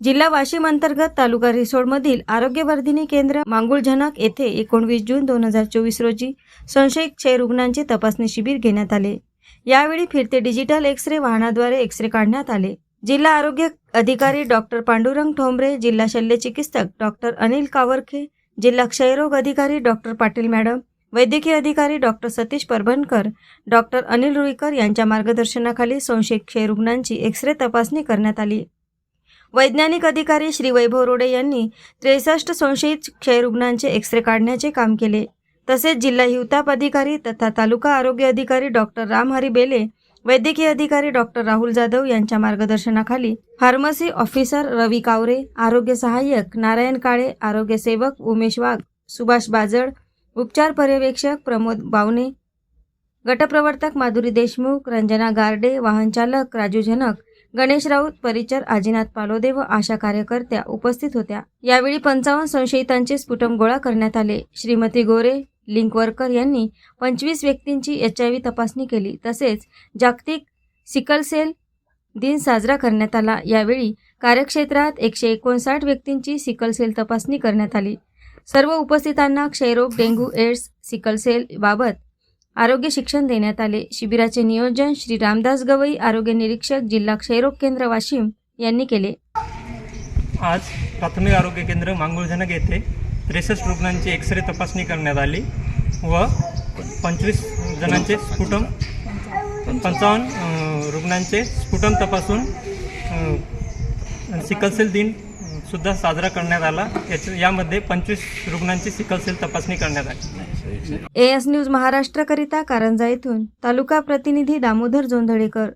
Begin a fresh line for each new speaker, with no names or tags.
जिल्हा वाशिम अंतर्गत तालुका रिसोडमधील आरोग्यवर्धिनी केंद्र मांगुळझनक येथे एकोणवीस जून दोन हजार चोवीस रोजी संशयित क्षय रुग्णांचे तपासणी शिबिर घेण्यात आले. यावेळी फिरते डिजिटल एक्स रे वाहनाद्वारे एक्स रे काढण्यात आले. जिल्हा आरोग्य अधिकारी डॉक्टर पांडुरंग ठोंबरे जिल्हा शल्यचिकित्सक डॉक्टर अनिल कावरखे जिल्हा क्षयरोग अधिकारी डॉक्टर पाटील मॅडम वैद्यकीय अधिकारी डॉक्टर सतीश परभणकर डॉक्टर अनिल रुईकर यांच्या मार्गदर्शनाखाली संशयित क्षयरुग्णांची एक्स रे तपासणी करण्यात आली. वैज्ञानिक अधिकारी श्री वैभव रोडे यांनी त्रेसष्ट संशयित क्षयरुग्णांचे एक्सरे काढण्याचे काम केले. तसेच जिल्हा हिवताप अधिकारी तथा तालुका आरोग्य अधिकारी डॉक्टर रामहरी बेले वैद्यकीय अधिकारी डॉक्टर राहुल जाधव यांच्या मार्गदर्शनाखाली फार्मसी ऑफिसर रवी कावरे आरोग्य सहाय्यक नारायण काळे आरोग्य सेवक उमेश वाघ सुभाष बाजळ उपचार पर्यवेक्षक प्रमोद बावने गटप्रवर्तक माधुरी देशमुख रंजना गारडे वाहनचालक राजू झनक गणेश राऊत परिचर आजीनाथ पालोदे व आशा कार्यकर्त्या उपस्थित होत्या. यावेळी पंचावन्न संशयितांचे स्फुटम गोळा करण्यात आले. श्रीमती गोरे लिंक वर्कर यांनी पंचवीस व्यक्तींची एच आय व्ही तपासणी केली. तसेच जागतिक सिकल सेल दिन साजरा करण्यात आला. यावेळी कार्यक्षेत्रात एकशे एकोणसाठ व्यक्तींची सिकल सेल तपासणी करण्यात आली. सर्व उपस्थितांना क्षयरोग डेंग्यू एड्स सिकलसेल बाबत आरोग्य शिक्षण देण्यात आले. शिबिराचे नियोजन श्री रामदास गवई आरोग्य निरीक्षक जिल्हा क्षयरोग केंद्र वाशिम यांनी केले.
आज प्राथमिक आरोग्य केंद्र मांगुळजनक येथे त्रेसष्ट रुग्णांची एक्स रे तपासणी करण्यात आली व पंचवीस जणांचे स्फुटम पंचावन्न रुग्णांचे स्फुटम तपासून सिकलसेल दिन सुद्धा साजरा करण्यात आला. यामध्ये पंचवीस रुग्णांची सिकल सेल तपासणी करण्यात आली.
ए एस न्यूज महाराष्ट्रकरिता कारंजा येथून तालुका प्रतिनिधी दामोदर जोंधळेकर.